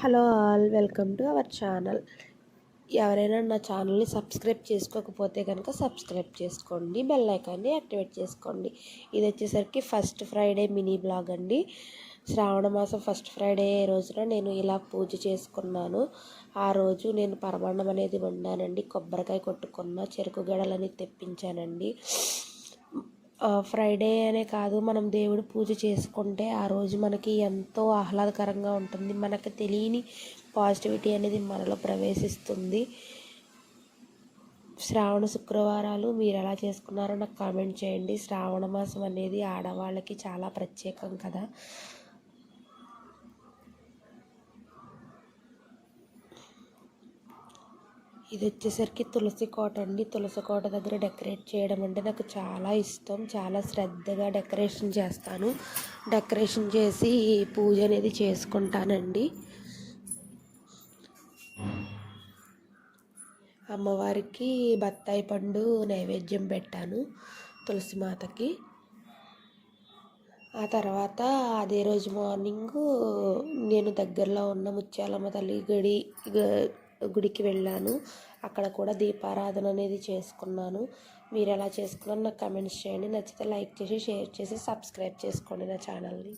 Hello all welcome to our channel. ఎవరైనా నా ఛానల్ని సబ్స్క్రైబ్ చేసుకోకపోతే కనుక సబ్స్క్రైబ్ చేసుకోండి బెల్ ఐకాన్ని యాక్టివేట్ చేసుకోండి. ఇది వచ్చేసరికి ఫస్ట్ ఫ్రైడే మినీ బ్లాగ్ అండి. శ్రావణ మాసం ఫస్ట్ ఫ్రైడే రోజున నేను ఇలా పూజ చేసుకున్నాను. ఆ రోజు నేను పరమాన్నం అనేది వండానండి. కొబ్బరికాయ కొట్టుకున్న చెరుకు గడలని తెప్పించానండి. ఫ్రైడే అనే కాదు మనం దేవుడు పూజ చేసుకుంటే ఆ రోజు మనకి ఎంతో ఆహ్లాదకరంగా ఉంటుంది. మనకు తెలియని పాజిటివిటీ అనేది మనలో ప్రవేశిస్తుంది. శ్రావణ శుక్రవారాలు మీరు ఎలా చేసుకున్నారో నాకు కామెంట్ చేయండి. శ్రావణ మాసం అనేది ఆడవాళ్ళకి చాలా ప్రత్యేకం కదా. ఇది వచ్చేసరికి తులసి కోట అండి. తులసి కోట దగ్గర డెకరేట్ చేయడం అంటే నాకు చాలా ఇష్టం. చాలా శ్రద్ధగా డెకరేషన్ చేస్తాను. డెకరేషన్ చేసి పూజ అనేది చేసుకుంటానండి. అమ్మవారికి బత్తాయి పండు నైవేద్యం పెట్టాను తులసి మాతకి. ఆ తర్వాత అదే రోజు మార్నింగ్ నేను దగ్గరలో ఉన్న ముత్యాలమ్మ తల్లి గడి గుడికి వెళ్ళాను. అక్కడ కూడా దీపారాధన అనేది చేసుకున్నాను. మీరు ఎలా చేసుకున్నారో నాకు కమెంట్స్ చేయండి. నచ్చితే లైక్ చేసి షేర్ చేసి సబ్స్క్రైబ్ చేసుకోండి నా ఛానల్ని.